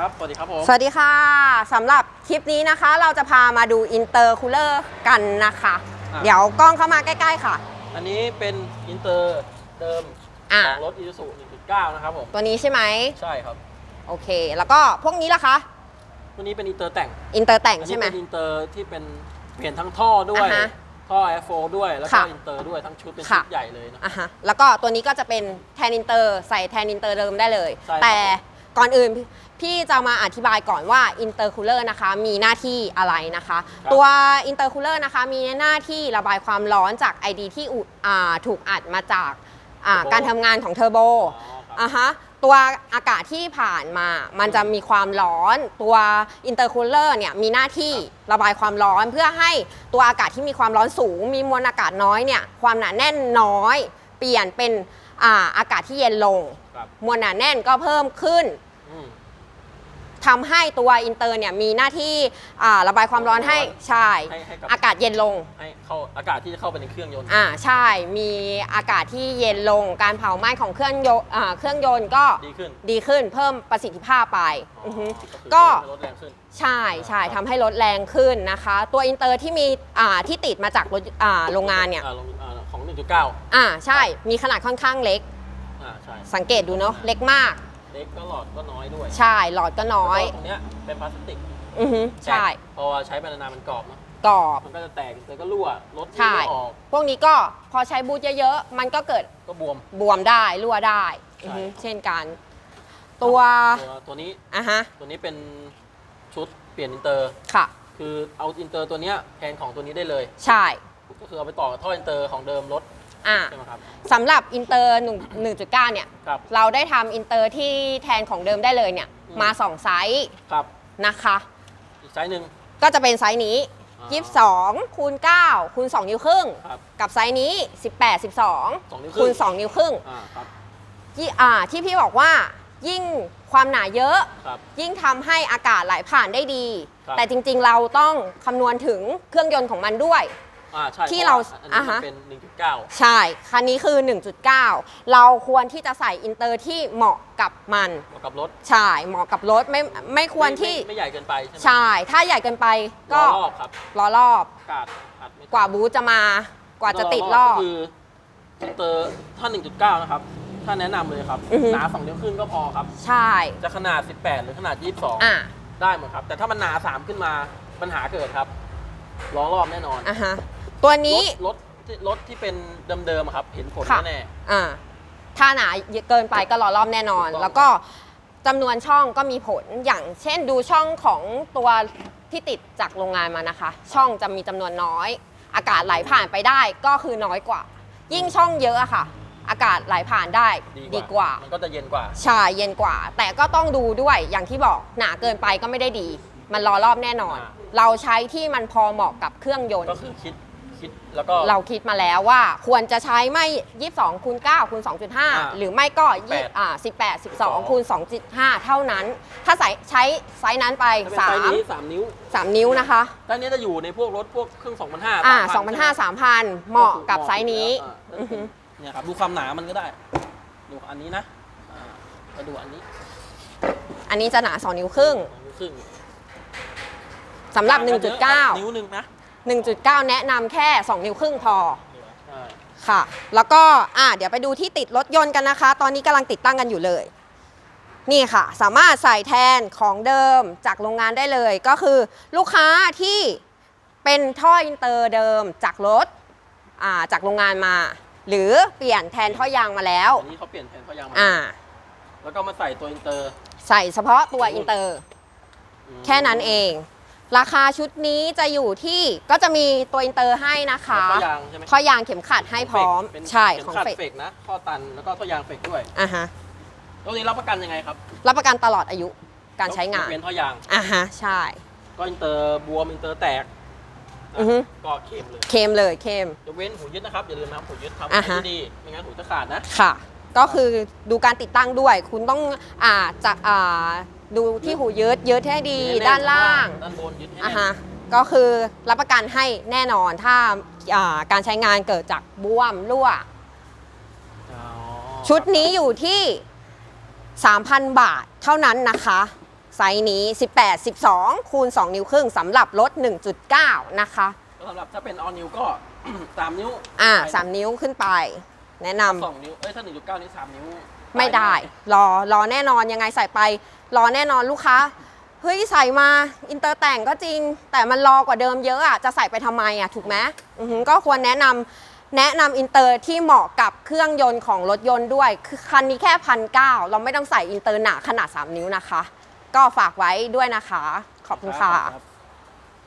ครับ สวัสดีครับผม สวัสดีค่ะสำหรับคลิปนี้นะคะ เราจะพามาดูอินเตอร์คูลเลอร์กันนะคะ อะ เดี๋ยวกล้องเข้ามาใกล้ ๆ ค่ะ อันนี้เป็นอินเตอร์เดิมอะ ของรถ i s u z u 1.9 นะครับผม ตัวนี้ใช่ไหมใช่ครับโอเค แล้วก็พวกนี้ล่ะคะตัวนี้เป็นอินเตอร์แต่งอินเตอร์แต่งอันใช่นี้ไหม เป็นอินเตอร์ที่เป็นเปลี่ยนทั้งท่อด้วย อ่าฮะท่อ Air 4ด้วย แล้วก็ค่ะอินเตอร์ด้วยทั้งชุดเป็นค่ะชุดใหญ่เลยนะ อะฮะแล้วก็ตัวนี้ก็จะเป็นแทนอินเตอร์ใส่แทนอินเตอร์เดิมได้เลย ใช่ครับ แต่ ก่อนอื่นพี่พี่จะมาอธิบายก่อนว่าอินเตอร์คูลเลอร์นะคะมีหน้าที่อะไรนะคะ ตัวอินเตอร์คูลเลอร์นะคะมีหน้าที่ระบายความร้อนจาก ID ที่อุดอ่าถูกอัดมาจากอ่าการทำงานของเทอร์โบอ๋อครับอะฮะตัวอากาศที่ผ่านมา มันจะมีความร้อน ตัวอินเตอร์คูลเลอร์เนี่ยมีหน้าที่ระบายความร้อนเพื่อให้ตัวอากาศที่มีความร้อนสูง มีมวลอากาศน้อยเนี่ยความหนาแน่นน้อย เปลี่ยนเป็นอ่าอากาศที่เย็นลงครับมวลหนาแน่นก็เพิ่มขึ้นอืม ทำให้ตัวอินเตอร์เนี่ยมีหน้าที่อ่าระบายความร้อนให้ใช่ให้ให้กับ อากาศเย็นลง ให้เข้าอากาศที่จะเข้าไปในเครื่องยนต์ อ่าใช่ มีอากาศที่เย็นลง การเผาไหม้ของเครื่องยนต์อ่าเครื่องยนต์ก็ดีขึ้นดีขึ้นเพิ่มประสิทธิภาพไปอ๋ออฮึคือก็ให้รถแรงขึ้น ใช่ใช่ทำให้ลดแรงขึ้นนะคะ ตัวอินเตอร์ที่มีอ่าที่ติดมาจากรถอ่าโรงงานเนี่ยอ่ลงอ่าของ 1.9 อ่าใช่มีขนาดค่อนข้างเล็ก อ่า ใช่ สังเกตดูเนาะเล็กมาก เล็กก็หลอดก็น้อยด้วยใช่หลอดก็น้อยแล้วก็ตรงเนี้ยเป็นพลาสติกอือฮึใช่แตกพอใช้ไปนานๆมันกรอบเนาะกรอบ มันก็จะแตกแต่ก็รั่วรถใช่ไม่ออกพวกนี้ก็พอใช้บูทเยอะๆ มันก็เกิดก็บวม บวมได้รั่วได้ใช่อือฮึเช่นกัน ตัวตัวตัวนี้อะฮะตัวนี้เป็นชุดเปลี่ยนอินเตอร์ ค่ะ คือเอาอินเตอร์ตัวเนี้ยแทนของตัวนี้ได้เลย ใช่ ก็คือเอาไปต่อกับท่ออินเตอร์ของเดิมรถ อ่าใช่ไหมครับ สำหรับอินเตอร์1.9 เนี่ย ครับ เราได้ทำอินเตอร์ที่แทนของเดิมได้เลยเนี่ย อืม มา 2 ไซส์ครับนะคะ อีกไซส์หนึ่ง ก็จะเป็นไซส์นี้อ่า22คูณ9คูณ2นิ้วครึ่ง ครับกับไซส์นี้ 18 สองนิ้ว12ครึ่คูงณ2นิ้วครึ่งอ่าครับที่อ่าที่พี่บอกว่ายิ่งความหนาเยอะ ครับ ยิ่งทำให้อากาศไหลผ่านได้ดี ครับ แต่จริงๆ เราต้องคำนวณถึงเครื่องยนต์ของมันด้วย อ่าใช่ที่พะเราว่อันนี้อ่ามัฮะนเป็น 1.9 ใช่ คันนี้คือ 1.9 เราควรที่จะใส่อินเตอร์ที่เหมาะกับมัน เหมาะกับรถใช่ เหมาะกับรถไม่ไม่ควรที่ ไม่ไม่ใหญ่เกินไปใช่ไหมใช่ ถ้าใหญ่เกินไปก็ล้อรอบครับล้อรอบอากาศอัดไม่กว่าบูธจะมา กว่าจะติดรอบ ก็คืออินเตอร์ถ้า 1.9 นะครับ ถ้าแนะนำเลยครับ อือฮึ หนา2นิ้วครึ่งก็พอครับ ใช่ จะขนาด 18 หรือขนาด 22 อะ ได้หมดครับ แต่ถ้ามันหนา 3 ขึ้นมาปัญหาเกิดครับ ล้อรอบแน่นอนอะฮะตัวนี้รถรถที่รถที่เป็นเดิมๆอะครับ เห็นผลค่ะแน่อ่าถ้าหนาเกินไปก็ล้อรอบแน่นอนถูกต้องแล้วก็จำนวนช่องก็มีผลอย่างเช่นดูช่องของตัวที่ติดจากโรงงานมานะคะ ช่องจะมีจำนวนน้อย อากาศไหลผ่านไปได้ก็คือน้อยกว่า ยิ่งช่องเยอะอะค่ะ อากาศไหลผ่านได้ๆดีกว่ามันก็จะเย็นกว่า ใช่เย็นกว่า แต่ก็ต้องดูด้วยอย่างที่บอกหนาเกินไปก็ไม่ได้ดี มันรอรอบแน่นอน อ่า เราใช้ที่มันพอเหมาะกับเครื่องยนต์ ก็คือคิดคิดแล้วก็ เราคิดมาแล้วว่าควรจะใช้ไม่ 22คูณ9คูณอ่า2.5 หรือไม่ก็ยี่18อ่า18 12คูณ2.5 เท่านั้น ถ้าใส่ใช้ไซส์นั้นไป ถ้าเป็นไซส์นี้3 3นิ้ว3นิ้วนะคะ ด้านนี้จะอยู่ในพวกรถพวกเครื่อง2,500อ่า3,000 2,500 3,000 เหมาะกับไซส์นี้อ่าอือฮึเนี่ยครับดูความหนามันก็ได้ ดูอันนี้นะอ่ามาดูอันนี้อันนี้จะหนา 2 นิ้วครึ่งสองนิ้วครึ่ง สำหรับนิ้ว1.9หนึ่งนะ1.9 แนะนำแค่ 2 นิ้วครึ่งพอใช่ค่ะ แล้วก็อ่าเดี๋ยวไปดูที่ติดรถยนต์กันนะคะ ตอนนี้กำลังติดตั้งกันอยู่เลย นี่ค่ะ สามารถใส่แทนของเดิมจากโรงงานได้เลย ก็คือลูกค้าที่เป็นท่ออินเตอร์เดิมจากรถอ่าจากโรงงานมา หรือเปลี่ยนแทนท่อยางมาแล้วอันนี้เขาเปลี่ยนแทนเขายางมาอ่าแล้วก็มาใส่ตัวอินเตอร์ใส่เฉพาะตัวอินเตอร์อืมแค่นั้นเอง ราคาชุดนี้จะอยู่ที่ก็จะมีตัวอินเตอร์ให้นะคะแล้วท่อยางใช่ไหมท่อยางเข็มขัดให้พร้อมเป็นใช่ข็มของขัดเฟกเฟกนะข้อตันแล้วก็ท่อยางเฟกด้วยอ่าฮะตัวนี้รับประกันยังไงครับ รับประกันตลอดอายุการใช้งานยกเว้นท่อยางอ่าฮะใช่ ก็อินเตอร์บวมอินเตอร์แตกอือฮึก็เข็มเลยเค็มเลยเค็มยกเว้นหูยึดนะครับอย่าลืมนะครับหูยึดทำอ่าให้ฮะดีไม่งั้นหูจะขาดนะค่ะ ก็คือดูการติดตั้งด้วย คุณต้องอ่าจากอ่า ดูที่หูยึดยึดให้ดียึให้แด้านล่างด้านบนยึดให้อ่าแน่นฮะก็คือรับประกันให้แน่นอนถ้าอ่าการใช้งานเกิดจากบวมรั่ว อ๋อชุดนี้อยู่ที่ 3,000 บาทเท่านั้นนะคะ ไซส์นี้ 18 12 คูณ 2 นิ้วครึ่งสำหรับรถ 1.9 นะคะ สำหรับถ้าเป็นออนิวก็3นิ้วอ่า ไป3 นิ้วขึ้นไป แนะนำ สองนิ้ว เอ้ยถ้า1.9นี่3นิ้ว ไม่ได้ รอรอแน่นอนยังไงใส่ไป รอแน่นอนลูกค้าเฮ้ยใส่มาอินเตอร์แต่งก็จริง แต่มันรอกว่าเดิมเยอะอะจะใส่ไปทำไมอะถูกไหมอือหือก็ควรแนะนำแนะนำอินเตอร์ที่เหมาะกับเครื่องยนต์ของรถยนต์ด้วย คือคันนี้แค่พันเเราไม่ต้องใส่อินเตอร์หนาขนาด 3 นิ้วนะคะ ก็ฝากไว้ด้วยนะคะ ขอบคุณค่ะรับ